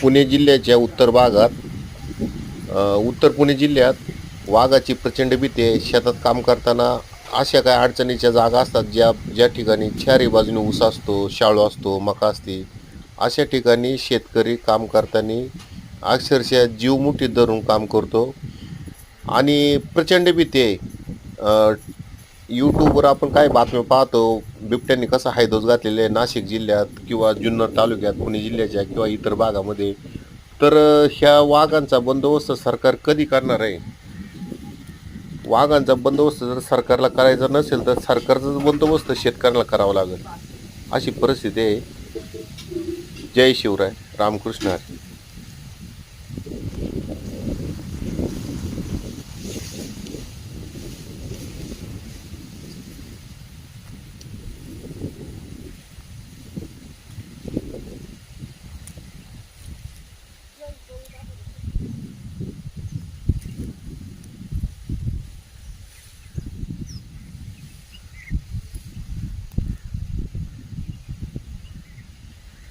पुणे जिल्ह्याच्या उत्तर भागात उत्तर पुणे जिल्ह्यात वाघाची प्रचंड भीती आहे. शेतात काम करताना अशा काही अडचणीच्या जागा असतात ज्या ज्या ठिकाणी चारी बाजूने ऊस असतो शाळू असतो मका असते. अशा ठिकाणी शेतकरी काम करताना अक्षरशः जीव मुठीत धरून काम करतो. आणि प्रचंड भीती आहे. यूट्यूबवर आपण काय बातम्या पाहतो? बिबट्यांनी कसा हैदोस घातलेला आहे नाशिक जिल्ह्यात किंवा जुन्नर तालुक्यात पुणे जिल्ह्याच्या किंवा इतर भागामध्ये? तर ह्या वाघांचा बंदोबस्त सरकार कधी करणार आहे? वाघांचा बंदोबस्त जर सरकारला करायचा नसेल तर सरकारचाच बंदोबस्त शेतकऱ्याला करावा लागेल. अशी परिस्थिती आहे. जय शिवराय. रामकृष्ण हरी.